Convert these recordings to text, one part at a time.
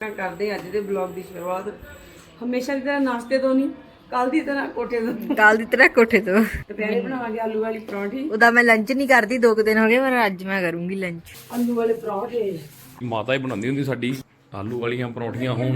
ਤਾਂ ਕਰਦੇ ਅੱਜ ਦੇ ਬਲੌਗ ਦੀ ਸ਼ੁਰੂਆਤ। ਹਮੇਸ਼ਾ ਦੀ ਤਰ੍ਹਾਂ ਨਾਸ਼ਤੇ ਤੋਂ ਨਹੀਂ ਕੱਲ ਦੀ ਤਰ੍ਹਾਂ ਕੋਠੇ ਤੋਂ। ਕੱਲ ਦੀ ਤਰ੍ਹਾਂ ਕੋਠੇ ਤੋਂ। ਦੁਪਹਿਰੇ ਬਣਾਵਾਂਗੇ ਆਲੂ ਵਾਲੀ ਪਰੌਂਠੀ। ਉਹਦਾ ਮੈਂ ਲੰਚ ਨਹੀਂ ਕਰਦੀ ਦੋ ਕੁ ਦਿਨ ਹੋ ਗਏ ਪਰ ਅੱਜ ਮੈਂ ਕਰੂੰਗੀ ਲੰਚ ਆਲੂ ਵਾਲੇ ਪਰੌਂਠੇ। ਮਾਤਾ ਹੀ ਬਣਾਉਂਦੀ ਹੁੰਦੀ ਸਾਡੀ। ਆਲੂ ਵਾਲੀਆਂ ਪਰੌਂਠੀਆਂ ਹੋਣ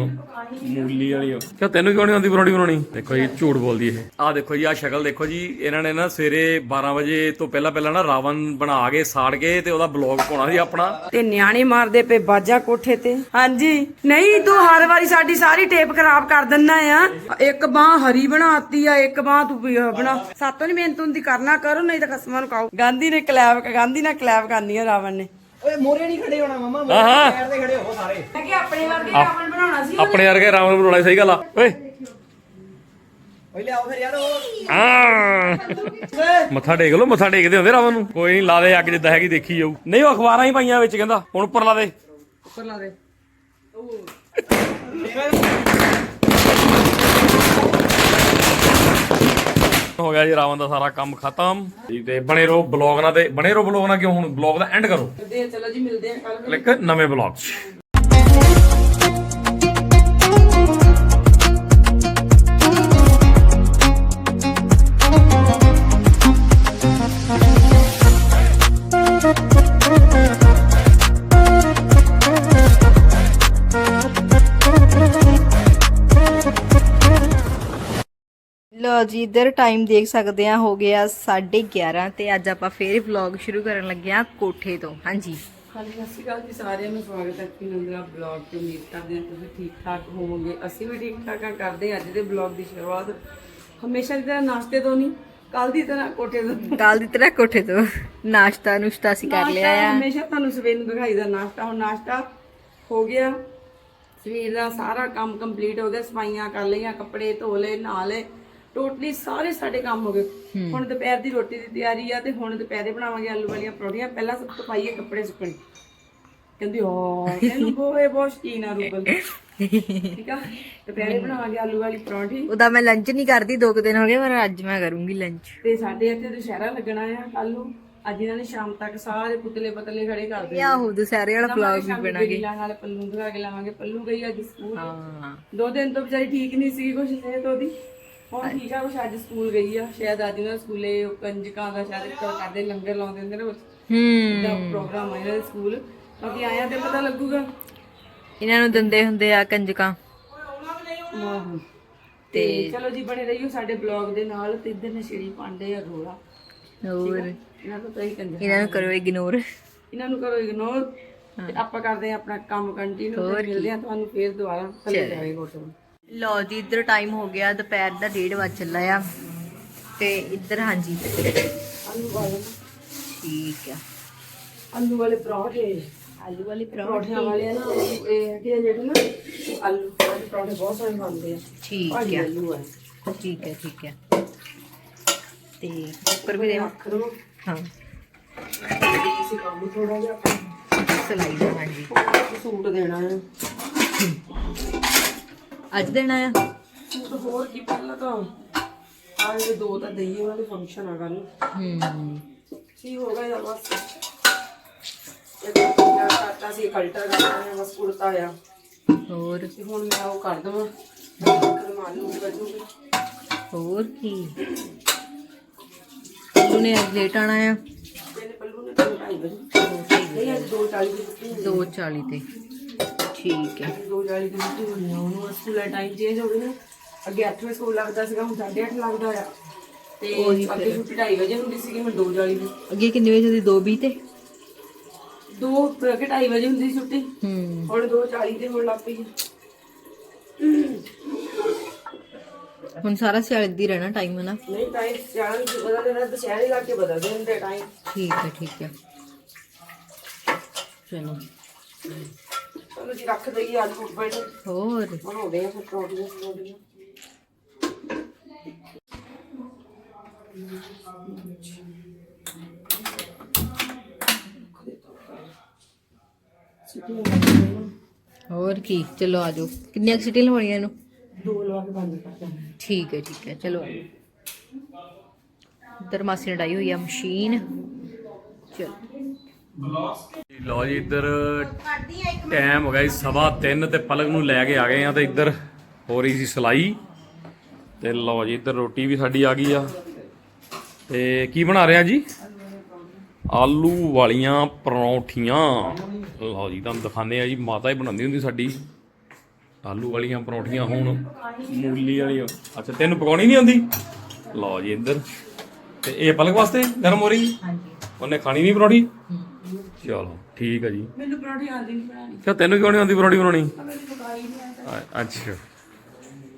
ਮੂਲੀ ਵਾਲੀਆਂ। ਕਿਉਂ ਤੈਨੂੰ ਕਿਉਂ ਨਹੀਂ ਆਉਂਦੀ ਪਰੌਂਠੀ ਬਣਾਉਣੀ? ਦੇਖੋ ਜੀ ਝੂਠ ਬੋਲਦੀ ਇਹ। ਆਹ ਦੇਖੋ ਜੀ ਆਹ ਸ਼ਕਲ ਦੇਖੋ ਜੀ ਇਹਨਾਂ ਨੇ ਨਾ ਸਵੇਰੇ 12 ਵਜੇ ਤੋਂ ਪਹਿਲਾਂ ਪਹਿਲਾਂ ਨਾ ਰਾਵਣ ਬਣਾ ਕੇ ਸਾੜ ਕੇ ਤੇ ਉਹਦਾ ਬਲੌਗ ਪਾਉਣਾ ਸੀ ਆਪਣਾ। ਤੇ ਨਿਆਣੇ ਮਾਰਦੇ ਪਏ ਬਾਜਾ ਕੋਠੇ ਤੇ। ਹਾਂਜੀ। ਨਹੀਂ ਤੂੰ ਹਰ ਵਾਰੀ ਸਾਡੀ ਸਾਰੀ ਟੇਪ ਖਰਾਬ ਕਰ ਦਿੰਦਾ ਆ। ਇੱਕ ਬਾਹ ਹਰੀ ਬਣਾਤੀ ਆ ਇੱਕ ਬਾਹ ਤੂੰ ਬਣਾ। ਸਾਤੋਂ ਨਹੀਂ ਮਿਹਨਤ ਹੁੰਦੀ ਕਰਨਾ ਕਰੋ ਨਹੀਂ ਤਾਂ ਖਸਮਾਂ ਨੂੰ ਖਾਓ। ਗਾਂਧੀ ਨੇ ਕਲੈਬ ਗਾਂਧੀ ਨਾਲ ਕਲੈਬ ਕਰਨੀ ਆ ਰਾਵਣ ਨੇ। ਓਏ ਮੋਰੇ ਨਹੀਂ ਖੜੇ ਹੋਣਾ ਮਮਾ ਹਾਂ ਹਾਂ ਪੈਰ ਤੇ ਖੜੇ ਹੋ ਸਾਰੇ। ਮੈਂ ਕਿ ਆਪਣੇ ਵਰਗੇ ਰਾਵਣ ਬਣਾਉਣਾ ਸੀ ਆਪਣੇ ਵਰਗੇ ਰਾਵਣ ਬਣਾਉਣਾ ਸਹੀ ਗੱਲ ਆ। ਓਏ। ਓਏ ਲਿਆਓ ਫਿਰ ਯਾਰ ਉਹ। ਆ। ਮੱਥਾ ਟੇਕ ਲੋ ਮੱਥਾ ਟੇਕਦੇ ਹੁੰਦੇ ਰਾਵਣ ਨੂੰ। ਕੋਈ ਨਹੀਂ ਲਾ ਦੇ ਅੱਗ ਜਿੱਦਾਂ ਹੈਗੀ ਦੇਖੀ ਜਾਊ। ਨਹੀਂ ਉਹ ਅਖਬਾਰਾਂ ਹੀ ਪਾਈਆਂ ਵਿੱਚ ਕਹਿੰਦਾ। ਹੁਣ ਉੱਪਰ ਲਾ ਦੇ। ਉੱਪਰ ਲਾ ਦੇ। ਹੋ ਗਿਆ ਜੀ ਰਾਵਣ ਦਾ ਸਾਰਾ ਕੰਮ ਖਤਮ। ਜੀ ਤੇ ਬਣੇ ਰਹੋ ਬਲੌਗ ਨਾਲ ਤੇ ਬਣੇ ਰਹੋ ਬਲੌਗ ਨਾਲ ਕਿਉਂ ਹੁਣ ਬਲੌਗ ਦਾ ਐਂਡ ਕਰੋ। ਚਲੋ ਜੀ ਮਿਲਦੇ ਆ ਕੱਲ ਕਲਿੱਕ ਨਵੇਂ ਬਲੌਗ 'ਚ। ਲੋ ਜੀ ਇਧਰ ਟਾਈਮ ਦੇਖ ਸਕਦੇ ਆ ਹੋ ਗਿਆ 11:30 ਤੇ ਅੱਜ ਆਪਾਂ ਫੇਰ ਵਲੌਗ ਸ਼ੁਰੂ ਕਰਨ ਲੱਗੇ ਆ ਕੋਠੇ ਤੋਂ। ਹਾਂਜੀ। ਹਾਂਜੀ ਸਤਿ ਸ਼੍ਰੀ ਅਕਾਲ ਜੀ ਸਾਰਿਆਂ ਨੂੰ ਸਵਾਗਤ ਹੈ ਕਿ ਨੰਦਰਾ ਬਲੌਗ ਤੇ। ਉਮੀਦ ਕਰਦੇ ਹਾਂ ਤੁਸੀਂ ਠੀਕ ਠਾਕ ਹੋਵੋਗੇ। ਅਸੀਂ ਵੀ ਠੀਕ ਠਾਕ ਹਾਂ ਕਰਦੇ ਹਾਂ ਅੱਜ ਦੇ ਬਲੌਗ ਦੀ ਸ਼ੁਰੂਆਤ। ਹਮੇਸ਼ਾ ਦੀ ਤਰ੍ਹਾਂ ਨਾਸ਼ਤੇ ਤੋਂ ਨਹੀਂ ਕੱਲ ਦੀ ਤਰ੍ਹਾਂ ਕੋਠੇ ਤੋਂ। ਕੱਲ ਦੀ ਤਰ੍ਹਾਂ ਕੋਠੇ ਤੋਂ। ਨਾਸ਼ਤਾ ਨੁਸ਼ਤਾ ਅਸੀਂ ਕਰ ਲਿਆ ਆ। ਹਮੇਸ਼ਾ ਤੁਹਾਨੂੰ ਸਵੇਰ ਨੂੰ ਦਿਖਾਈ ਦਾ ਨਾਸ਼ਤਾ। ਹੁਣ ਨਾਸ਼ਤਾ ਹੋ ਗਿਆ। ਸਵੇਰ ਦਾ ਸਾਰਾ ਕੰਮ ਕੰਪਲੀਟ ਹੋ ਗਿਆ। ਸਫਾਈਆਂ ਕਰ ਲਈਆਂ ਕੱਪੜੇ ਧੋ ਲਏ ਨਹਾ ਲਏ। ਟੋਟਲੀ ਸਾਰੇ ਸਾਡੇ ਕੰਮ ਹੋ ਗਏ। ਹੁਣ ਦੁਪਹਿਰ ਦੀ ਰੋਟੀ ਦੀ ਤਿਆਰੀ ਆ ਤੇ ਹੁਣ ਦੁਪਹਿਰੇ ਬਣਾਵਾਂਗੇ ਆਲੂ ਵਾਲੀਆਂ ਪਰੌਂਠੀਆਂ। ਪਹਿਲਾਂ ਸਭ ਤੋਂ ਪਾਈਏ ਕੱਪੜੇ ਸੁੱਕਣੇ। ਕਹਿੰਦੀ ਹੋ ਇਹਨੂੰ ਹੋਏ ਬਹੁਤ ਸ਼ਕੀਨ ਆ ਰੂਬਲ। ਠੀਕ ਆ? ਦੁਪਹਿਰੇ ਬਣਾਵਾਂਗੇ ਆਲੂ ਵਾਲੀ ਪਰੌਂਠੀ। ਉਹਦਾ ਮੈਂ ਲੰਚ ਨਹੀਂ ਕਰਦੀ ਦੋ ਕੁ ਦਿਨ ਹੋ ਗਏ ਪਰ ਅੱਜ ਮੈਂ ਕਰੂੰਗੀ ਲੰਚ ਤੇ ਸਾਡੇ ਇੱਥੇ ਦੁਸ਼ਹਿਰਾ ਲੱਗਣਾ ਆ ਕੱਲ ਨੂੰ। ਅੱਜ ਇਹਨਾਂ ਨੇ ਸ਼ਾਮ ਤੱਕ ਸਾਰੇ ਪੁਤਲੇ ਪਤਲੇ ਖੜੇ ਕਰ ਦੇਣੇ। ਆਹੋ ਦੁਸਹਿਰੇ ਵਾਲਾ ਵਲੌਗ ਵੀ ਬਣਾਗੇ। ਬਿੱਲਾਂ ਨਾਲ ਪੱਲੂ ਦਿਖਾ ਕੇ ਲਾਵਾਂਗੇ। ਪੱਲੂ ਗਈ ਅੱਜ ਸਕੂਲ। ਹਾਂ। ਦੋ ਦਿਨ ਤੋਂ ਵਿਚਾਰੀ ਠੀਕ ਨਹੀਂ ਸੀ ਕੁਛ ਸਿਹਤ ਉਹਦੀ। ਹੁਣ ਠੀਕ ਆ ਕੁਛ ਅੱਜ ਸਕੂਲ ਗਈ ਆ ਸ਼ਾਇਦ ਅੱਜ ਨਾ ਸਕੂਲੇ ਉਹ ਕੰਜਕਾਂ ਦਾ ਸ਼ਾਇਦ ਕਰਦੇ ਲੰਗਰ ਲਾਉਂਦੇ ਹੁੰਦੇ ਨੇ ਹੂੰ ਦਾ ਪ੍ਰੋਗਰਾਮ ਆ ਇਹਨਾਂ ਦੇ ਸਕੂਲ। ਬਾਕੀ ਆਇਆ ਤੇ ਪਤਾ ਲੱਗੂਗਾ। ਇਹਨਾਂ ਨੂੰ ਦਿੰਦੇ ਹੁੰਦੇ ਆ ਕੰਜਕਾਂ। ਆਹੋ। ਤੇ ਚਲੋ ਜੀ ਬਣੇ ਰਹੀਓ ਸਾਡੇ ਬਲੌਗ ਦੇ ਨਾਲ ਤੇ ਇੱਧਰ ਨਸ਼ੇੜੀ ਪਾਂਡੇ ਆ ਰੋਲਾ। ਹੋਰ? ਇਹਨਾਂ ਤੋਂ ਤਾਂ ਹੀ ਕੰਜਕ ਇਹਨਾਂ ਨੂੰ ਕਰੋ ਇਗਨੋਰ ਇਹਨਾਂ ਨੂੰ ਕਰੋ ਇਗਨੋਰ ਤੇ ਆਪਾਂ ਕਰਦੇ ਆ ਆਪਣਾ ਕੰਮ ਕੰਟੀਨਿਊ ਮਿਲਦੇ ਆ ਤੁਹਾਨੂੰ ਫੇਰ ਦੁਬਾਰਾ ਥੱਲੇ ਜਾਵੇ ਕੋਟੋ ਲਓ ਜੀ ਇੱਧਰ ਟਾਈਮ ਹੋ ਗਿਆ ਦੁਪਹਿਰ ਦਾ 1:30 ਵਜ ਚੱਲਾ ਆ। ਤੇ ਇੱਧਰ ਹਾਂਜੀ। ਆਲੂ ਵਾਲੇ ਠੀਕ ਆ। ਆਲੂ ਵਾਲੇ ਪਰੌਂਠੇ। ਆਲੂ ਵਾਲੀ ਪਰੌਂਠਿਆਂ ਵਾਲੇ ਨਾ ਉਹ ਇਹ ਹੈਗੇ ਆ ਜਿਹੜੇ ਨਾ ਉਹ ਆਲੂ ਵਾਲੇ ਪਰੌਂਠੇ ਬਹੁਤ ਸਾਰੇ ਬਣਦੇ ਆ। ਠੀਕ ਭਾਜੀ ਆ ਆਲੂ ਆ। ਠੀਕ ਹੈ ਠੀਕ ਹੈ ਤੇ ਉੱਪਰ ਵੀ ਦੇ ਰੱਖ ਦੋ ਹਾਂ। ਇਸੇ ਕੰਮ ਥੋੜਾ ਜਿਹਾ ਸਲਾਈ ਦਾ ਹਾਂਜੀ। ਸੂਟ ਦੇਣਾ ਹੈ ਅੱਜ ਦੇਣਾ ਆ? ਹੋਰ ਕੀ ਪਹਿਲਾਂ ਤਾਂ ਜਿਹੜੇ ਦੋ ਤਾਂ ਦਈਏ ਉਹਨਾਂ ਦੇ ਫੰਕਸ਼ਨ ਆ ਕੱਲ ਹੂੰ। ਠੀਕ ਹੋ ਗਿਆ ਬਸ? ਇਹ ਕਰਤਾ ਸੀ ਕਲਟਰ ਕਰਤਾ ਹੈ ਬਸ ਕੁੜਤਾ ਆ। ਹੋਰ? ਤੇ ਹੁਣ ਮੈਂ ਉਹ ਕਰ ਦਵਾਂ। ਕੱਢੂਗੀ ਹੋਰ ਕੀ? ਉਹਨੇ ਅੱਜ ਲੇਟ ਆਣਾ ਆ। ਇਹਨੇ ਪੱਲੂ ਨੇ ਤਾਂ ਢਾਈ ਵਜੇ ਨਹੀਂ ਅੱਜ 2:40 ਦੀ ਛੁੱਟੀ 2:40 ਤੇ। ਠੀਕ ਹੈ। 2:40 ਦੀ ਛੁੱਟੀ ਹੋਣੀ ਆ। ਉਹਨੂੰ ਸਕੂਲ ਦਾ ਟਾਈਮ ਚੇਂਜ ਹੋ ਗਿਆ ਨਾ ਅੱਗੇ 8 ਵਜੇ ਸਕੂਲ ਲੱਗਦਾ ਸੀਗਾ ਹੁਣ 8:30 ਲੱਗਦਾ ਆ। ਤੇ ਅੱਗੇ ਛੁੱਟੀ 2:30 ਵਜੇ ਹੁੰਦੀ ਸੀਗੀ ਹੁਣ 2:40 ਦੀ ਅੱਗੇ ਕਿੰਨੇ ਵਜੇ ਦੀ? 2:20 ਤੇ? 2 ਕਿ 2:30 ਵਜੇ ਹੁੰਦੀ ਸੀ ਛੁੱਟੀ। ਹੂੰ। ਹੁਣ 2:40 ਤੇ ਹੋਣ ਲੱਗ ਪਈ ਆ। ਹੁਣ ਸਾਰਾ ਸਿਆਲ ਦੀ ਰਹਿਣਾ ਟਾਈਮ ਹੈ ਨਾ ਨਹੀਂ ਟਾਈਮ ਸਿਆਣ ਦੀ ਬਦਲਦੇ ਨੇ ਦੁਸ਼ਹਿਰੇ ਲਾ ਕੇ ਬਦਲਦੇ ਹੁੰਦੇ ਟਾਈਮ ਠੀਕ ਹੈ ਠੀਕ ਹੈ। ਚਲੋ। ਚਲੋ ਜੀ ਰੱਖ ਦਈਏ ਆਲੂ ਉੱਪਰ ਹੋਰ। ਬਣਾਉਂਦੇ ਆ ਫਿਰ ਪਰੌਂਠੀਆਂ ਪਰੌਂਠੀਆਂ। ਸਿੱਟੀਆਂ ਲੱਗਦੀਆਂ ਹੋਰ ਕੀ? ਚਲੋ ਆਜੋ ਕਿੰਨੀਆਂ ਸਿਟੀ ਲਵਾਉਣੀਆਂ ਇਹਨੂੰ? ਦੋ ਲਵਾ ਕੇ ਬੰਦ ਕਰ ਦਿੰਦੇ ਠੀਕ ਹੈ ਠੀਕ ਹੈ। ਚਲੋ ਆਜੋ ਇੱਧਰ ਮਾਸੀ ਨੇ ਡਾਈ ਹੋਈ ਆ ਮਸ਼ੀਨ। ਚਲੋ। ਲਓ ਜੀ ਇੱਧਰ ਟਾਈਮ ਹੋ ਗਿਆ ਜੀ ਸਵਾ 3 ਤੇ ਪਲਕ ਨੂੰ ਲੈ ਕੇ ਆ ਗਏ ਆ ਤੇ ਇੱਧਰ ਹੋ ਰਹੀ ਸੀ ਸਲਾਈ। ਤੇ ਲਓ ਜੀ ਇੱਧਰ ਰੋਟੀ ਵੀ ਸਾਡੀ ਆ ਗਈ ਆ। ਤੇ ਕੀ ਬਣਾ ਰਹੇ ਆ ਜੀ? ਆਲੂ ਵਾਲੀਆਂ ਪਰੌਂਠੀਆਂ। ਲਓ ਜੀ ਤੁਹਾਨੂੰ ਦਿਖਾਉਂਦੇ ਆ ਜੀ ਮਾਤਾ ਹੀ ਬਣਾਉਂਦੀ ਹੁੰਦੀ ਸਾਡੀ। ਆਲੂ ਵਾਲੀਆਂ ਪਰੌਂਠੀਆਂ ਹੁਣ ਮੂਲੀ ਵਾਲੀ। ਅੱਛਾ ਤੈਨੂੰ ਪਕਾਉਣੀ ਨਹੀਂ ਆਉਂਦੀ ਲਓ ਜੀ ਇੱਧਰ। ਤੇ ਇਹ ਪਲਕ ਵਾਸਤੇ ਗਰਮ ਹੋ ਰਹੀ? ਉਹਨੇ ਖਾਣੀ ਨਹੀਂ ਪਰੌਂਠੀ? ਚਲੋ ਠੀਕ ਆ ਜੀ। ਮੈਨੂੰ ਪਰੌਂਠੀ ਆਉਂਦੀ ਨਹੀਂ ਬਣਾਉਣੀ। ਕਿਉਂ ਤੈਨੂੰ ਕਿਉਂ ਨਹੀਂ ਆਉਂਦੀ ਪਰੌਂਠੀ ਬਣਾਉਣੀ? ਮੈਨੂੰ ਪਕਾਈ ਨਹੀਂ ਆਉਂਦਾ ਅ- ਅੱਛਾ।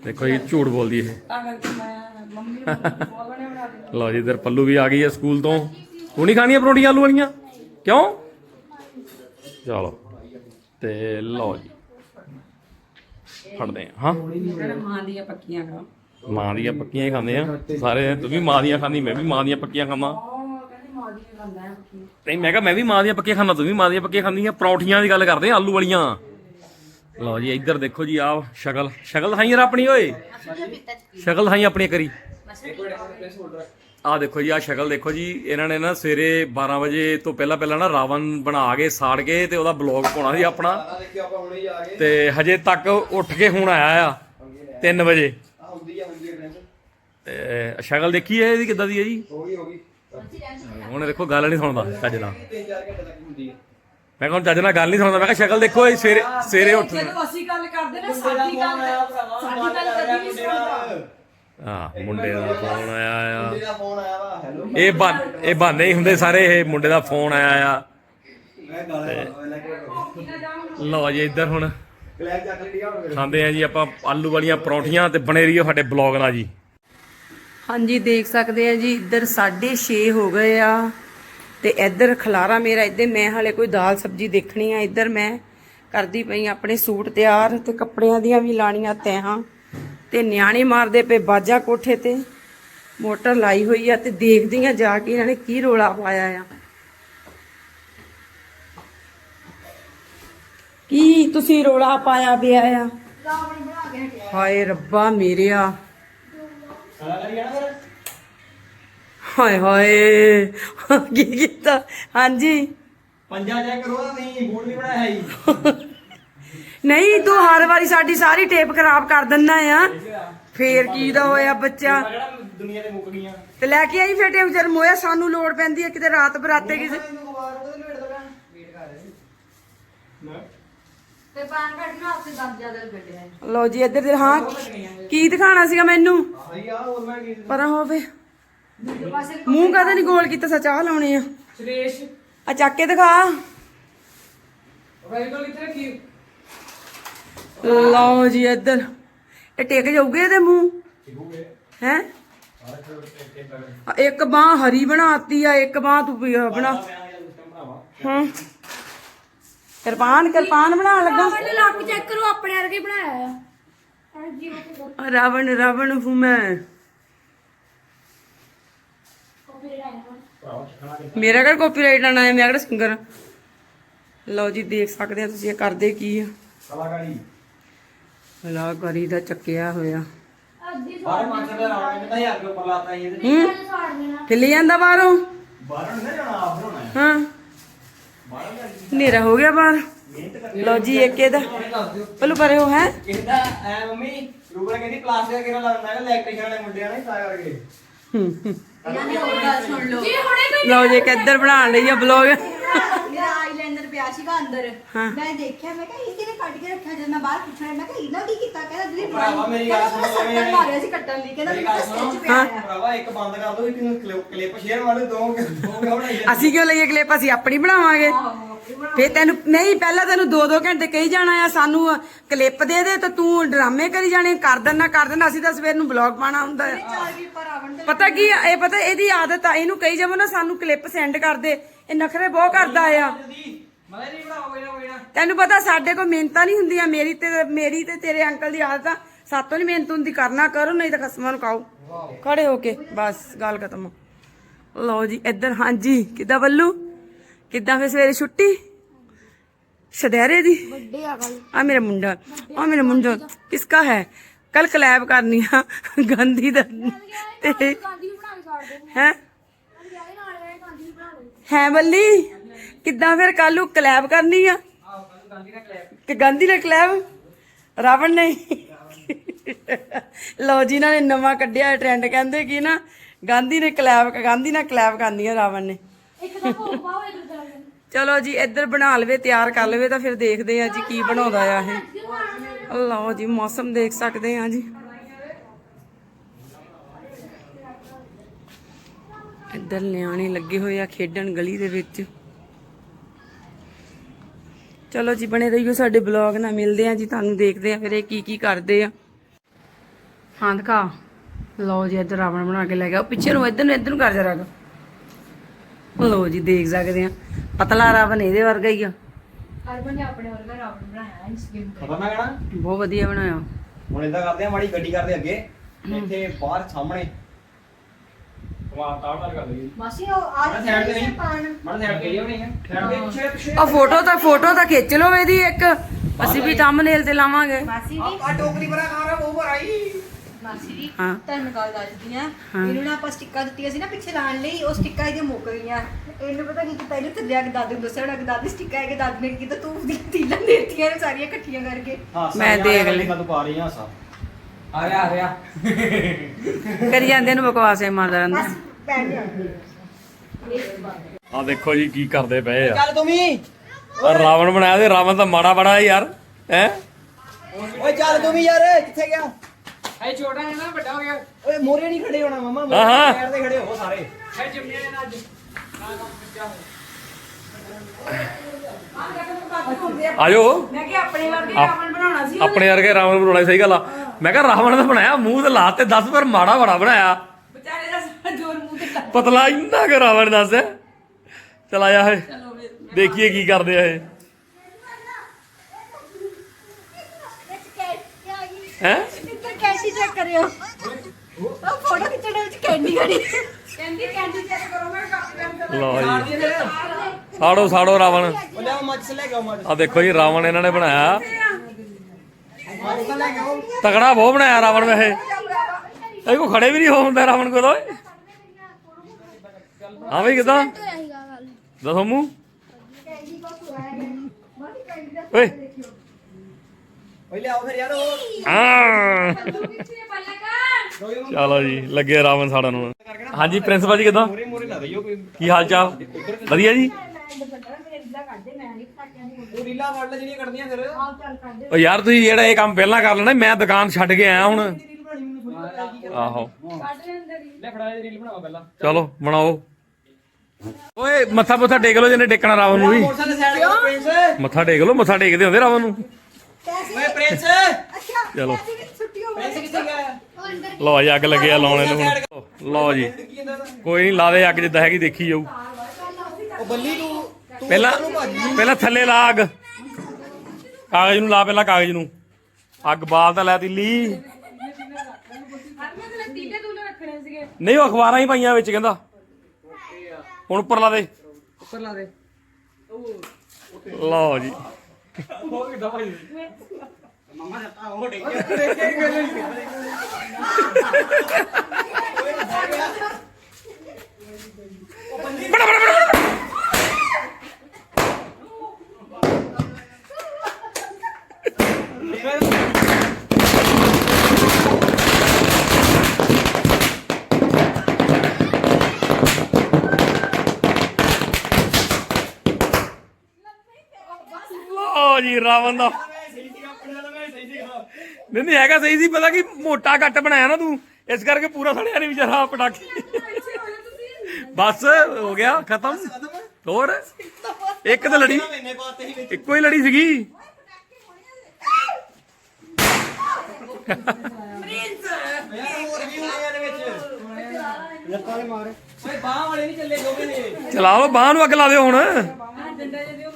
ਦੇਖੋ ਇਹ ਝੂਠ ਬੋਲਦੀ ਇਹ। ਤਾਂ ਕਰਕੇ ਮੈਂ ਮੰਮੀ ਨੂੰ ਬਹੁਤ ਬਣੇ ਬਣਾ ਦੇ। ਲਓ ਜੀ ਇੱਧਰ ਪੱਲੂ ਵੀ ਆ ਗਈ ਹੈ ਸਕੂਲ ਤੋਂ। ਤੂੰ ਨਹੀਂ ਖਾਣੀਆਂ ਪਰੌਂਠੀਆਂ ਆਲੂ ਵਾਲੀਆਂ? ਕਿਉਂ? ਚਲੋ ਤੇ ਲਓ ਜੀ। ਫੜਦੇ ਆ ਹਾਂ। ਜਿਹੜੇ ਮਾਂ ਦੀਆਂ ਪੱਕੀਆਂ ਖਾ ਮਾਂ ਦੀਆਂ ਪੱਕੀਆਂ ਹੀ ਖਾਂਦੇ ਆ। ਸਾਰੇ ਤੂੰ ਵੀ ਮਾਂ ਦੀਆਂ ਖਾਂਦੀ ਮੈਂ ਵੀ ਮਾਂ ਦੀਆਂ ਪੱਕੀਆਂ ਕਹਿੰਦੀ ਮਾਂ ਦੀਆਂ ਖਾਂਦਾ ਹੈ ਪੱਕੀਆਂ ਨਹੀਂ ਮੈਂ ਕਿਹਾ ਮੈਂ ਵੀ ਮਾਂ ਦੀਆਂ ਪੱਕੀਆਂ ਖਾਂਦਾ ਤੂੰ ਵੀ ਮਾਂ ਦੀਆਂ ਪੱਕੀਆਂ ਖਾਂਦੀ ਆ ਪਰੌਂਠੀਆਂ ਦੀ ਗੱਲ ਕਰਦੇ ਆ ਆਲੂ ਵਾਲੀਆਂ। ਲਓ ਜੀ ਇੱਧਰ ਦੇਖੋ ਜੀ ਆਹ ਸ਼ਕਲ। ਸ਼ਕਲ ਦਿਖਾਈ ਯਾਰ ਆਪਣੀ ਓਏ। ਸ਼ਕਲ ਦਿਖਾਈ ਆਪਣੀ ਕਰੀ। ਆਹ ਦੇਖੋ ਜੀ ਆਹ ਸ਼ਕਲ ਦੇਖੋ ਜੀ ਇਹਨਾਂ ਨੇ ਨਾ ਸਵੇਰੇ 12 ਵਜੇ ਤੋਂ ਪਹਿਲਾਂ ਪਹਿਲਾਂ ਨਾ ਰਾਵਣ ਬਣਾ ਕੇ ਸਾੜ ਕੇ ਤੇ ਉਹਦਾ ਬਲੌਗ ਪਾਉਣਾ ਸੀ ਆਪਣਾ। ਤੇ ਹਜੇ ਤੱਕ ਉੱਠ ਕੇ ਹੁਣ ਆਇਆ ਆ 3 ਵਜੇ। ਆ ਹੁੰਦੀ ਆ ਹੁੰਦੀ ਆ ਟੈਨਸ਼ਨ ਤੇ ਸ਼ਕਲ ਦੇਖੀ ਹੈ ਇਹਦੀ ਕਿੱਦਾਂ ਦੀ ਹੈ ਜੀ? ਹੋ ਗਈ ਹੋ ਗਈ। ਹੁਣ ਦੇਖੋ ਗੱਲ ਨਹੀਂ ਸੁਣਦਾ ਚੱਜ ਨਾਲ। 3-4 ਘੰਟੇ ਤੱਕ ਹੁੰਦੀ ਹੈ ਮੈਂ ਕਹਾਂ ਚੱਜ ਨਾਲ ਗੱਲ ਨਹੀਂ ਸੁਣਦਾ। ਮੈਂ ਕਿਹਾ ਸ਼ਕਲ ਦੇਖੋ ਇਹ ਸਵੇਰੇ ਸਵੇਰੇ ਉੱਠ ਜਦੋਂ ਅਸੀਂ ਗੱਲ ਕਰਦੇ ਨਾ ਸਾਡੀ ਗੱਲ ਸਾਡੀ ਗੱਲ ਕਦੀ ਨਹੀਂ ਸੁਣਦਾ ਹਾਂ ਮੁੰਡੇ ਦਾ ਫੋਨ ਆਇਆ ਆ। ਮੁੰਡੇ ਦਾ ਫੋਨ ਆਇਆ ਵਾ। ਹੈਲੋ ਇਹ ਬਾ ਇਹ ਬਹਾਨੇ ਹੀ ਹੁੰਦੇ ਸਾਰੇ ਇਹ ਮੁੰਡੇ ਦਾ ਫੋਨ ਆਇਆ ਆ। ਲਓ ਜੀ ਇੱਧਰ ਹੁਣ ਖਾਂਦੇ ਆ ਜੀ ਆਪਾਂ ਆਲੂ ਵਾਲੀਆਂ ਪਰੌਂਠੀਆਂ ਤੇ ਬਣੇ ਰਹੀਓ ਸਾਡੇ ਬਲੌਗ ਨਾਲ ਜੀ। ਹਾਂਜੀ, ਦੇਖ ਸਕਦੇ ਆ ਜੀ, ਇੱਧਰ 6:30 ਹੋ ਗਏ ਆ ਤੇ ਇੱਧਰ ਖਲਾਰਾ ਮੇਰਾ ਇੱਧਰ ਮੈਂ ਹਾਲੇ ਕੋਈ ਦਾਲ ਸਬਜ਼ੀ ਦੇਖਣੀ ਆ। ਇੱਧਰ ਮੈਂ ਕਰਦੀ ਪਈ ਆਪਣੇ ਸੂਟ ਤਿਆਰ ਤੇ ਕੱਪੜਿਆਂ ਦੀਆਂ ਵੀ ਲਾਣੀਆਂ ਤੈਹਾਂ ਤੇ ਨਿਆਣੇ ਮਾਰਦੇ ਪਏ ਬਾਜਾ ਕੋਠੇ ਤੇ। ਮੋਟਰ ਲਾਈ ਹੋਈ ਆ ਤੇ ਦੇਖਦੀ ਆ ਜਾ ਕੇ ਇਹਨਾਂ ਨੇ ਕੀ ਰੋਲਾ ਪਾਇਆ ਆ। ਕੀ ਤੁਸੀਂ ਰੋਲਾ ਪਾਇਆ ਪਿਆ ਆ? ਹਾਏ ਰੱਬਾ ਮੇਰਿਆ। ਸਾਲਾ ਕਰੀ ਜਾਣਾ ਫਿਰ? ਹਾਏ ਹਾਏ ਕੀ ਕੀਤਾ? ਹਾਂਜੀ। ਪੰਜਾ ਚੈੱਕ ਕਰੋ ਨਾ ਨਹੀਂ ਬੂਟ ਨਹੀਂ ਬਣਾਇਆ ਹੈ ਨਹੀਂ ਤੂੰ ਹਰ ਵਾਰੀ ਸਾਡੀ ਸਾਰੀ ਟੇਪ ਖਰਾਬ ਕਰ ਦਿੰਦਾ ਆ। ਫੇਰ ਕੀ ਦਾ ਹੋਇਆ ਬੱਚਾ? ਕਿਹੜਾ ਦੁਨੀਆ ਤੇ ਮੁੱਕ ਗਈਆਂ? ਤੇ ਲੈ ਕੇ ਆਈ ਫੇਰ ਟੇਪ ਜਰ ਮੋਇਆ ਸਾਨੂੰ ਲੋੜ ਪੈਂਦੀ ਹੈ ਕਿਤੇ ਰਾਤ ਬਰਾਤੇ ਕਿਸੇ ਇਹਨੂੰ ਬਾਹਰ ਉਹਦੇ ਵੇਟ ਦਾ ਵੇਟ ਕਰ ਰਹੇ ਨਾ। ਤੇ ਪਾਨ ਕੱਢ ਨਾ ਉੱਥੇ ਦਮ ਜ਼ਿਆਦਾ ਕੱਢਿਆ ਲਓ ਜੀ ਇੱਧਰ ਦੇ ਹਾਂ ਕੀ ਦਿਖਾਣਾ ਸੀਗਾ ਮੈਨੂੰ? ਆਹੀ ਆ ਹੋਰ ਮੈਂ ਕੀ ਪਰਾਂ ਹੋਵੇ। ਮੂੰਹ ਕਾਹਦਾ ਨਹੀਂ ਗੋਲ ਕੀਤਾ ਸੱਚ ਆਹ ਲਾਉਣੇ ਆ। ਸੁਰੇਸ਼। ਆ ਚੱਕ ਕੇ ਦਿਖਾ। ਰੱਖੀ? ਲਓ ਜੀ ਇੱਧਰ। ਇਹ ਟਿਕ ਜਾਊਗੇ ਇਹਦੇ ਮੂੰਹ? ਹੈ? ਇੱਕ ਬਾਹ ਹਰੀ ਬਣਾਤੀ ਆ ਇੱਕ ਬਾਹ ਤੂੰ ਵੀ ਆਹ ਬਣਾ। ਹਾਂ। ਕਿਰਪਾਨ ਕਿਰਪਾਨ ਬਣਾਉਣ ਲੱਗਾ। ਲੱਕ ਚੈੱਕ ਕਰੋ ਆਪਣੇ ਵਰਗੇ ਬਣਾਇਆ ਆ ਰਾਵਣ ਰਾਵਣ ਹੂੰ ਮੈਂ। ਮੇਰਾ ਕਿਹੜਾ ਕਾਪੀਰਾਈਟ ਆਣਾ ਹੈ? ਮੈਂ ਕਿਹੜਾ ਸਿੰਗਰ ਲਓ ਜੀ ਦੇਖ ਸਕਦੇ ਆ ਤੁਸੀਂ ਇਹ ਕਰਦੇ ਕੀ ਆ। ਕਲਾਕਾਰੀ। ਕਲਾਕਾਰੀ ਦਾ ਚੱਕਿਆ ਹੋਇਆ। ਅੱਧੀ ਬਾਹਰ ਮਾਸਟਰ ਦਾ ਰਾਉਣਾ ਕਿੰਨਾ ਹਜ਼ਾਰ ਰੁਪਏ ਉੱਪਰ ਲਾਤਾ ਇਹ ਤੇ। ਹੂੰ? ਸਾੜ ਦੇਣਾ ਜਾਂਦਾ ਬਾਹਰੋਂ? ਬਾਹਰ ਨਹੀਂ ਜਾਣਾ ਆਪ ਬਣਾਉਣਾ ਹੈ। ਹਾਂ। ਹਨੇਰਾ ਹੋ ਗਿਆ ਬਾਹਰ। ਲਓ ਜੀ ਇੱਕ ਇਹਦਾ। ਪੱਲੂ ਪਰੇ ਹੋ ਹੈ? ਕਹਿੰਦਾ ਐ ਮੰਮੀ ਰੂਬਾ ਕਹਿੰਦੀ ਪਲਾਸਟਿਕ ਕਿਹੜਾ ਲੱਗਦਾ ਹੈ ਇਲੈਕਟ੍ਰੀਸ਼ੀਅਨ ਵਾਲੇ ਮੁੰਡਿਆਂ ਨੇ ਤਾਂ ਕਰਕੇ। ਲਓ। ਜੀ ਕਿੱਧਰ ਬਣਾਉਣ ਲਈ ਆ ਬਲੌਗ ਮੇਰਾ ਆਈਲਾਈਨਰ ਪਿਆ ਸੀਗਾ ਅੰਦਰ। ਹਾਂ। ਮੈਂ ਦੇਖਿਆ ਮੈਂ ਕਿਹਾ ਇਹ ਕਿਹਨੇ ਕੱਢ ਕੇ ਰੱਖਿਆ ਜਦ ਮੈਂ ਬਾਹਰ ਪੁੱਛਿਆ ਮੈਂ ਕਿਹਾ ਇਹਨਾਂ ਕੀ ਕੀਤਾ? ਕਹਿੰਦਾ ਜਿਹੜੀ ਭਰਾਵਾ, ਮੇਰੀ ਗੱਲ ਸੁਣੋ, ਸੱਟਣ ਐਵੇਂ ਮਾਰਿਆ ਸੀ ਕੱਟਣ ਲਈ। ਕਹਿੰਦਾ ਮੇਰੀ ਮੇਰਾ ਗੱਲ ਸੁਣੋ। ਸਟਿਚ ਪਿਆ। ਆ ਭਰਾਵਾ ਇੱਕ ਬੰਦ ਕਰ ਦੋ ਇੱਕ ਨੂੰ ਕਲਿੱਪ ਸ਼ੇਅਰ ਮਾਰ ਦੋ ਦੋ ਦੋ ਬਣਾਈ ਅਸੀਂ ਕਿਉਂ ਲਈਏ ਕਲਿੱਪ ਅਸੀਂ ਆਪਣੀ ਬਣਾਵਾਂਗੇ। ਫੇ ਤੈਨੂੰ ਨਹੀਂ ਪਹਿਲਾਂ ਤੈਨੂੰ 2-2 ਘੰਟੇ ਕਹੀ ਜਾਣਾ ਆ ਸਾਨੂੰ ਕਲਿੱਪ ਦੇ ਦੇ ਤੇ ਤੂੰ ਡਰਾਮੇ ਕਰੀ ਜਾਣੇ ਕਰ ਦੇਣਾ ਕਰ ਦੇਣਾ ਅਸੀਂ ਤਾਂ ਸਵੇਰ ਨੂੰ ਬਲੌਗ ਪਾਣਾ ਹੁੰਦਾ ਆਵਣ ਪਤਾ ਕੀ ਆ, ਇਹ ਪਤਾ ਇਹਦੀ ਆਦਤ ਆ ਇਹਨੂੰ ਕਹੀ ਜਾਵੋ ਨਾ ਸਾਨੂੰ ਕਲਿੱਪ ਸੈਂਡ ਕਰ ਦੇ ਇਹ ਨਖਰੇ ਬਹੁਤ ਕਰਦਾ ਆ। ਮੈਂ ਨਹੀਂ ਬਣਾਓ ਕੋਈ ਨਾ ਕੋਈ ਨਾ ਤੈਨੂੰ ਪਤਾ ਸਾਡੇ ਕੋਲ ਮਿਹਨਤਾਂ ਨਹੀਂ ਹੁੰਦੀਆਂ ਮੇਰੀ ਤੇ ਮੇਰੀ ਤੇ ਤੇਰੇ ਅੰਕਲ ਦੀ ਆਦਤ ਆ ਸਾਤੋਂ ਨਹੀਂ ਮਿਹਨਤ ਹੁੰਦੀ ਕਰਨਾ ਕਰੋ ਨਹੀਂ ਤਾਂ ਖਸਮਾਂ ਨੂੰ ਖਾਓ। ਖੜੇ ਹੋ ਕੇ ਬਸ ਗੱਲ ਖਤਮ। ਲਓ ਜੀ ਇੱਧਰ ਹਾਂਜੀ ਕਿੱਦਾਂ ਬੱਲੂ? ਕਿੱਦਾਂ ਫੇ ਸਵੇਰੇ ਛੁੱਟੀ? ਸ਼ਦੈਰੇ ਦੀ? ਵੱਡੇ ਆ ਗੱਲ। ਆ ਮੇਰਾ ਮੁੰਡਾ। ਆ ਮੇਰਾ ਮੁੰਡਾ। ਕਿਸਕਾ ਹੈ? ਕੱਲ ਕਲੈਬ ਕਰਨੀ ਆ। ਗਾਂਧੀ ਦਾ। ਤੇ ਗਾਂਧੀ ਬਣਾ ਕੇ ਹੈ? ਨਾਲੇ ਨਾਲ ਹੈ ਬੱਲੀ? ਕਿੱਦਾਂ ਫਿਰ ਕੱਲ ਨੂੰ ਕਲੈਬ ਕਰਨੀ ਆ? ਕਿ ਗਾਂਧੀ ਨੇ ਕਲੈਬ ਰਾਵਣ ਨੇ। ਲਓ ਜੀ ਇਹਨਾਂ ਨੇ ਨਵਾਂ ਕੱਢਿਆ ਟ੍ਰੈਂਡ ਕਹਿੰਦੇ ਕਿ ਨਾ ਗਾਂਧੀ ਨੇ ਕਲੈਬ ਗਾਂਧੀ ਨਾਲ ਕਲੈਬ ਕਰਨੀ ਆ ਰਾਵਣ ਨੇ। ਇੱਕ ਤਾਂ ਭੋਗ ਪਾਓ ਇੱਕ ਦੂਜਾ ਚਲੋ ਜੀ, ਇੱਧਰ ਬਣਾ ਲਵੇ, ਤਿਆਰ ਕਰ ਲਵੇ ਤਾਂ ਫਿਰ ਦੇਖਦੇ ਆ ਜੀ ਕੀ ਬਣਾਉਂਦਾ ਆ ਇਹ। ਲਓ ਜੀ, ਮੌਸਮ ਦੇਖ ਸਕਦੇ ਆ ਜੀ। ਇੱਧਰ ਨਿਆਣੇ ਲੱਗੇ ਹੋਏ ਆ ਖੇਡਣ ਗਲੀ ਦੇ ਵਿੱਚ। ਚਲੋ ਜੀ, ਬਣੇ ਰਹੀਓ ਸਾਡੇ ਬਲੌਗ ਨਾਲ, ਮਿਲਦੇ ਆ ਜੀ, ਤੁਹਾਨੂੰ ਦੇਖਦੇ ਆ ਫਿਰ ਇਹ ਕੀ ਕੀ ਕਰਦੇ ਆ। ਹਾਂ, ਦਿਖਾ। ਲਓ ਜੀ, ਇੱਧਰ ਰਾਵਣ ਬਣਾ ਕੇ ਲੈ ਗਿਆ। ਪਿੱਛੇ ਨੂੰ ਇੱਧਰ ਨੂੰ ਇੱਧਰ ਨੂੰ ਕਰ ਜਰਾ ਲਓ ਜੀ ਦੇਖ ਸਕਦੇ ਆ। ਪਤਲਾ ਰਾਵਣ ਇਹਦੇ ਵਰਗਾ ਹੀ ਆ। ਅਰਬਨ ਨੇ ਆਪਣੇ ਵਰਗਾ ਰਾਵਣ ਬਣਾਇਆ ਇਸ ਗੇਮ ਖਤਮ ਹੈ ਕਹਣਾ ਬਹੁਤ ਵਧੀਆ ਬਣਾਇਆ। ਹੁਣ ਇਦਾਂ ਕਰਦੇ ਆ ਮਾੜੀ ਗੱਡੀ ਕਰਦੇ ਅੱਗੇ। ਇੱਥੇ ਬਾਹਰ ਸਾਹਮਣੇ। ਵਾਹ ਤਾੜ ਤਾੜ ਕਰ ਲਈ। ਮਾਸੀ ਉਹ ਆ ਮੈਂ ਸਾਈਡ ਤੇ ਨਹੀਂ। ਮੈਂ ਸਾਈਡ ਤੇ ਹੀ। ਹੋਣੀ ਹੈ। ਸਾਈਡ ਤੇ ਪਿੱਛੇ ਪਿੱਛੇ। ਆ ਫੋਟੋ ਤਾਂ ਫੋਟੋ ਤਾਂ ਖਿੱਚ ਲਓ ਇਹਦੀ ਇੱਕ। ਅਸੀਂ ਵੀ ਥੰਬਨੇਲ ਤੇ ਲਾਵਾਂਗੇ। ਮਾਸੀ ਜੀ। ਆ ਟੋਕਰੀ ਬਰਾ ਖਾ ਰਹਾ ਉਹ ਭਰਾਈ ਮਾਸੀ ਜੀ ਹਾਂ। ਤੁਹਾਨੂੰ ਗੱਲ ਦੱਸਦੀ ਆ ਇਹਨੂੰ ਨਾ ਆਪਾਂ ਸਟਿੱਕਾਂ ਦਿੱਤੀਆਂ ਸੀ ਨਾ ਪਿੱਛੇ ਲਾਣ ਲਈ ਉਹ ਸਟਿੱਕਾਂ ਇਹਦੀਆਂ ਮੁੱਕ ਗਈਆਂ। ਇਹਨੂੰ ਪਤਾ ਕੀ ਕੀਤਾ ਇਹਨੇ ਥੱਲੇ ਆ ਕੇ ਦਾਦੀ ਨੂੰ ਦੱਸਿਆ ਹੋਣਾ ਕਿ ਦਾਦੀ ਸਟਿੱਕਾਂ ਹੈ ਕਿ ਦਾਦੀ ਨੇ ਕੀ ਕੀਤਾ ਤੂੰ ਦੀ ਤੀਲਾਂ ਦੇਤੀਆਂ ਨੇ ਸਾਰੀਆਂ ਇਕੱਠੀਆਂ ਕਰਕੇ। ਹਾਂ ਮੈਂ ਦੇਖ ਲਈ। ਤੂੰ ਪਾ ਰਹੀ ਆ ਸਾ। ਆ ਰਿਹਾ ਆ ਰਿਹਾ। ਕਰੀ ਜਾਂਦੇ ਨੂੰ ਬਕਵਾਸ ਇਮਾਨਦਾਰਾਂ ਦਾ ਬੈਠ ਜਾ। ਆ ਦੇਖੋ ਜੀ ਕੀ ਕਰਦੇ ਪਏ ਆ। ਚੱਲ ਤੂੰ ਵੀ। ਆਹ ਰਾਵਣ ਬਣਾਇਆ ਤੇ ਰਾਵਣ ਤਾਂ ਮਾੜਾ ਬੜਾ ਹੈ ਯਾਰ ਹੈ? ਓਏ ਚੱਲ ਤੂੰ ਵੀ ਯਾਰ ਕਿੱਥੇ ਗਿਆ? ਐ ਛੋਟਾ ਜਿਹਾ ਨਾ ਵੱਡਾ ਹੋ ਗਿਆ। ਓਏ ਮੋਰੇ ਨਹੀਂ ਖੜੇ ਹੋਣਾ ਮਮਾ ਹਾਂ, ਹਾਂ। ਤੇ ਖੜੇ ਹੋ ਸਾਰੇ। ਆਜੋ। ਮੈਂ ਕਿ ਆਪਣੇ ਵਰਗੇ ਰਾਵਣ ਬਣਾਉਣਾ ਸੀ ਆਪਣੇ ਵਰਗੇ ਰਾਵਣ ਬਣਾਉਣਾ ਸਹੀ ਗੱਲ ਆ। ਮੈਂ ਕਿਹਾ ਰਾਵਣ ਦਾ ਬਣਾਇਆ ਮੂੰਹ ਤੇ ਲਾ ਤੇ 10 ਪਰ ਮਾੜਾ ਬੜਾ ਬਣਾਇਆ। ਵਿਚਾਰੇ ਦਾ ਸਾਰਾ ਜ਼ੋਰ ਮੂੰਹ ਤੇ ਲੱਗ ਪਤਲਾ ਇੰਨਾ ਕਿ ਰਾਵਣ ਦੱਸ। ਚਲ ਆਇਆ ਹੈ ਦੇਖੀਏ ਕੀ ਕਰਦੇ ਆ ਇਹ। ਹੈ? ਕੈਂਡੀ ਚੈੱਕ ਕਰਿਓ। ਉਹ ਫੋਟੋ ਖਿੱਚਣ ਵਿੱਚ ਕੈਂਡੀ ਖੜੀ। ਕਹਿੰਦੀ ਕੈਂਡੀ ਚੈੱਕ ਕਰੋ ਮੈਂ ਕਾਪੀ ਪੈਨ ਲਓ ਜੀ। ਸਾੜੋ ਸਾੜੋ ਰਾਵਣ। ਉਹ ਲੈ ਮੱਛ ਲੈ ਕੇ ਮੱਛ। ਆ ਦੇਖੋ ਜੀ ਰਾਵਣ ਇਹਨਾਂ ਨੇ ਬਣਾਇਆ। ਤਗੜਾ ਬਹੁਤ ਬਣਾਇਆ ਰਾਵਣ ਵੈਸੇ। ਇਹ ਕੋ ਖੜੇ ਵੀ ਨਹੀਂ ਹੋ ਹੁੰਦਾ ਰਾਵਣ ਕੋਲ ਓਏ। ਹਾਂ ਬਈ ਕਿਦਾਂ? ਦੱਸੋ ਮੂੰ ਓਏ। ਓਏ ਲਿਆਓ ਫਿਰ ਯਾਰ ਉਹ ਹਾਂ। ਚਲੋ ਜੀ ਲੱਗੇ ਰਾਵਣ ਸਾੜਨ ਨੂੰ ਹਾਂਜੀ ਪ੍ਰਿੰਸ ਭਾਜੀ ਕਿਦਾਂ? ਮੋਰੇ ਮੋਰੇ ਲਾ ਦਈਓ ਕੋਈ ਕੀ ਹਾਲ ਚਾਲ? ਵਧੀਆ ਜੀ? ਉਹ ਰੀਲਾ ਵੜ ਲੈ ਜਿਹੜੀਆਂ ਕੱਢਦੀਆਂ ਫਿਰ। ਓ ਯਾਰ ਤੁਸੀਂ ਜਿਹੜਾ ਇਹ ਕੰਮ ਪਹਿਲਾਂ ਕਰ ਲੈਣਾ ਮੈਂ ਦੁਕਾਨ ਛੱਡ ਕੇ ਆਇਆ ਹੁਣ। ਆਹੋ। ਲੈ ਫੜਾ ਇਹ ਰੀਲ ਬਣਾਓ ਪਹਿਲਾਂ। ਚਲੋ ਬਣਾਓ। ਓਏ ਮੱਥਾ ਮੁੱਥਾ ਟੇਕ ਲਓ ਜਿਹਨੇ ਟੇਕਣਾ ਰਾਵਣ ਨੂੰ ਵੀ। ਮੋਟਰਸਾਈਕਲ ਸਾਈਡ ਕਰੋ ਪ੍ਰਿੰਸ। ਮੱਥਾ ਟੇਕ ਲਓ ਮੱਥਾ ਟੇਕਦੇ ਹੁੰਦੇ ਰਾਵਣ ਨੂੰ। ਓਏ ਪ੍ਰਿੰਸ! ਚਲੋ। ਪ੍ਰਿੰਸ ਕਿੱਥੇ ਗਿਆ? ਲਓ ਜੀ ਅੱਗ ਲੱਗਿਆ ਲਾਉਣ ਇਹਨੂੰ ਹੁਣ। ਲਓ ਜੀ। ਕੋਈ ਨਹੀਂ ਲਾ ਦੇ ਅੱਗ ਜਿੱਦਾਂ ਹੈਗੀ ਦੇਖੀ ਜਾਊ। ਉਹ ਬੱਲੀ ਤੂੰ ਤੂੰ ਪਹਿਲਾਂ ਨੂੰ ਪਹਿਲਾਂ ਥੱਲੇ ਲਾ ਅੱਗ। ਕਾਗਜ਼ ਨੂੰ ਲਾ ਪਹਿਲਾਂ ਕਾਗਜ਼ ਨੂੰ। ਅੱਗ ਬਾਲ ਤਾਂ ਲੈ ਸੀਗੇ ਨਹੀਂ ਉਹ ਅਖਬਾਰਾਂ ਹੀ ਪਾਈਆਂ ਵਿੱਚ ਕਹਿੰਦਾ। ਹੁਣ ਉੱਪਰ ਲਾ ਦੇ। ਉੱਪਰ ਲਾ ਦੇ। ਲਓ ਜੀ। ਉਹ ਕਿੱਦਾਂ ਭਾਈ ਮਮਾ ਹੱਥਾ ਉਹ ਡਿੱਗ ਲਓ ਜੀ ਰਾਵਣ ਦਾ ਨਹੀਂ ਨਹੀਂ ਹੈਗਾ ਸਹੀ ਸੀ ਪਤਾ ਕਿ ਮੋਟਾ ਘੱਟ ਬਣਾਇਆ ਨਾ ਤੂੰ। ਇਸ ਕਰਕੇ ਪੂਰਾ ਸੜਿਆ ਨਹੀਂ ਵਿਚਾਰਾ ਪਟਾਕੇ। ਬਸ ਹੋ ਗਿਆ ਖਤਮ। ਹੋਰ? ਇੱਕ ਤਾਂ ਲੜੀ। ਇੱਕੋ ਹੀ ਲੜੀ ਸੀਗੀ। ਯਾਰ ਹੋਰ ਵੀ ਹੋਣੇ ਇਹਦੇ ਵਿੱਚ ਲੱਤਾਂ ਦੇ ਮਾਰ ਓਏ ਬਾਹ ਵਾਲੇ ਨਹੀਂ ਚੱਲੇ ਦੋਵੇਂ ਨੇ ਚਲਾ ਲਓ ਬਾਹ ਨੂੰ ਅੱਗ ਲਾ ਦਿਓ ਹੁਣ।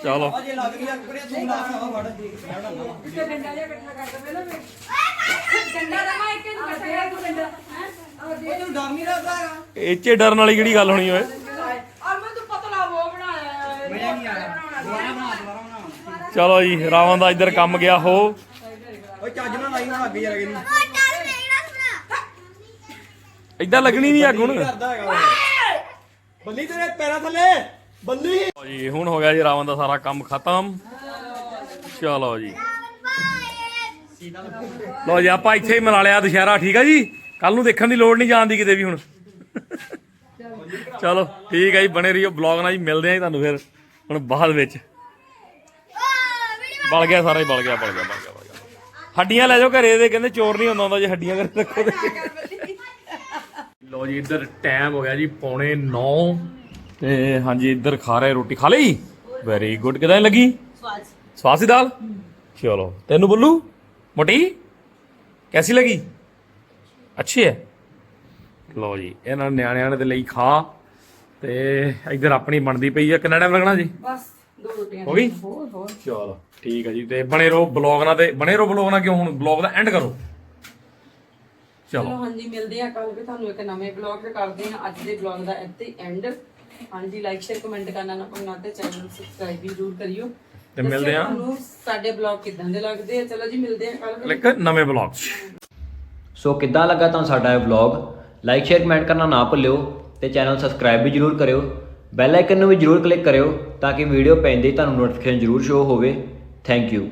ਚਲੋ। ਅਜੇ ਲੱਗ ਗਈ ਅੱਗ ਕਰਿਆ ਤੂੰ ਲਾ ਆ ਫੜ ਡੰਡਾ ਦਾ ਮੈਂ ਇੱਕ ਨੂੰ ਕੱਟਿਆ ਤੂੰ ਡੰਡਾ। ਹੈ ਉਹ ਤੈਨੂੰ ਡਰ ਨਹੀਂ ਲੱਗਦਾ ਹੈਗਾ? ਇਹ 'ਚ ਡਰਨ ਵਾਲੀ ਕਿਹੜੀ ਗੱਲ ਹੋਣੀ ਓਏ? ਔਰ ਮੈਂ ਤੂੰ ਪਤਲਾ ਉਹ ਬਣਾਇਆ ਹੈ। ਮਜ਼ਾ ਨਹੀਂ ਆਇਆ ਦੁਬਾਰਾ ਬਣਾ ਦੁਬਾਰਾ ਬਣਾ। ਚਲੋ ਜੀ ਰਾਵਣ ਦਾ ਇੱਧਰ ਕੰਮ ਗਿਆ ਹੋ। ਓਏ ਚੱਜ ਨਾਲ ਲਾਈ ਨਾ ਅੱਗ ਯਾਰ ਇਹਨੂੰ ਏਦਾਂ ਲੱਗਣੀ ਨਹੀਂ ਅੱਗ ਹੁਣ। ਬੱਲੀ ਤੇਰੇ ਪੈਰਾਂ ਥੱਲੇ। ਬੱਲੀ। ਲਓ ਜੀ, ਹੁਣ ਹੋ ਗਿਆ ਜੀ ਰਾਵਣ ਦਾ ਸਾਰਾ ਕੰਮ ਖਤਮ। ਚਲੋ ਜੀ। ਲਓ ਜੀ, ਆਪਾਂ ਇੱਥੇ ਹੀ ਮਨਾ ਲਿਆ ਦੁਸ਼ਹਿਰਾ, ਠੀਕ ਆ ਜੀ? ਕੱਲ ਨੂੰ ਦੇਖਣ ਦੀ ਲੋੜ ਨਹੀਂ ਜਾਣ ਦੀ ਕਿਤੇ ਵੀ ਹੁਣ। ਚਲੋ, ਠੀਕ ਹੈ ਜੀ, ਬਣੇ ਰਹੀਓ ਬਲੌਗ ਨਾਲ ਜੀ, ਮਿਲਦੇ ਆ ਜੀ ਤੁਹਾਨੂੰ ਫਿਰ, ਹੁਣ ਬਾਅਦ ਵਿੱਚ। ਬਲ ਗਿਆ ਸਾਰਾ ਹੀ, ਬਲ ਗਿਆ ਬਲ ਗਿਆ ਬਲ ਗਿਆ ਬਲ ਗਿਆ। ਹੱਡੀਆਂ ਲੈ ਜਾਓ ਘਰੇ ਦੇ ਕਹਿੰਦੇ ਚੋਰ ਨਹੀਂ ਹੁੰਦਾ ਹੁੰਦਾ ਜੇ ਹੱਡੀਆਂ ਘਰੇ ਰੱਖੋ ਤੇ। ਲੋ ਜੀ, ਇੱਧਰ ਟਾਈਮ ਹੋ ਗਿਆ ਜੀ, ਪੌਣੇ 9 ਤੇ ਹਾਂਜੀ ਇੱਧਰ ਖਾ ਰਹੇ ਰੋਟੀ ਖਾ ਲਈ? ਵੈਰੀ ਗੁੱਡ ਕਿਦਾਂ ਦੀ ਲੱਗੀ? ਸਵਾਦ ਸਵਾਦ ਸੀ ਦਾਲ? ਚਲੋ ਤੈਨੂੰ ਬੱਲੂ ਮੋਟੀ ਕੈਸੀ ਲੱਗੀ? ਅੱਛੀ ਹੈ। ਲੋ ਜੀ ਇਹਨਾਂ ਨਿਆਣਿਆਂ ਤੇ ਲਈ ਖਾ ਤੇ ਇੱਧਰ ਆਪਣੀ ਬਣਦੀ ਪਈ ਹੈ। ਕਿੰਨਾ ਟਾਈਮ ਲੱਗਣਾ ਜੀ? ਬਸ ਦੋ ਰੋਟੀਆਂ। ਹੋ ਗਈ? ਹੋਰ ਹੋਰ। ਚਲੋ ਠੀਕ ਹੈ ਜੀ ਤੇ ਬਣੇ ਰਹੋ ਬਲੌਗ ਨਾਲ ਤੇ ਬਣੇ ਰਹੋ ਬਲੌਗ ਨਾਲ ਕਿਉਂ ਹੁਣ ਬਲੌਗ ਦਾ ਐਂਡ ਕਰੋ? ਚਲੋ। ਚਲੋ ਹਾਂਜੀ ਮਿਲਦੇ ਆ ਕੱਲ ਵੀ ਤੁਹਾਨੂੰ ਇੱਕ ਨਵੇਂ ਬਲੌਗ ਤੇ ਕਰਦੇ ਆ ਅੱਜ ਦੇ ਬਲੌਗ ਦਾ ਇੱਥੇ ਐਂਡ ਹਾਂਜੀ ਲਾਈਕ ਸ਼ੇਅਰ ਕਮੈਂਟ ਕਰਨਾ ਨਾ ਭੁੱਲਣਾ ਤੇ ਚੈਨਲ ਨੂੰ ਸਬਸਕ੍ਰਾਈਬ ਵੀ ਜ਼ਰੂਰ ਕਰਿਓ। ਤੇ ਮਿਲਦੇ ਆ। ਤੁਹਾਨੂੰ ਸਾਡੇ ਬਲੌਗ ਕਿਦਾਂ ਦੇ ਲੱਗਦੇ ਆ? ਚਲੋ ਜੀ ਮਿਲਦੇ ਆ ਕੱਲ ਇੱਕ ਨਵੇਂ ਬਲੌਗ 'ਚ ਸੋ ਕਿੱਦਾਂ ਲੱਗਾ ਤੁਹਾਨੂੰ ਸਾਡਾ ਇਹ ਵਲੌਗ ਲਾਈਕ ਸ਼ੇਅਰ ਕਮੈਂਟ ਕਰਨਾ ਨਾ ਭੁੱਲਿਓ ਤੇ ਚੈਨਲ ਸਬਸਕ੍ਰਾਈਬ ਵੀ ਜਰੂਰ ਕਰਿਓ। ਬੈਲ ਆਈਕਨ ਨੂੰ ਵੀ ਜਰੂਰ ਕਲਿੱਕ ਕਰਿਓ ਤਾਂ ਕਿ ਵੀਡੀਓ ਪੈਂਦੇ ਹੀ ਤੁਹਾਨੂੰ ਨੋਟੀਫਿਕੇਸ਼ਨ ਜਰੂਰ ਸ਼ੋ ਹੋਵੇ। Thank you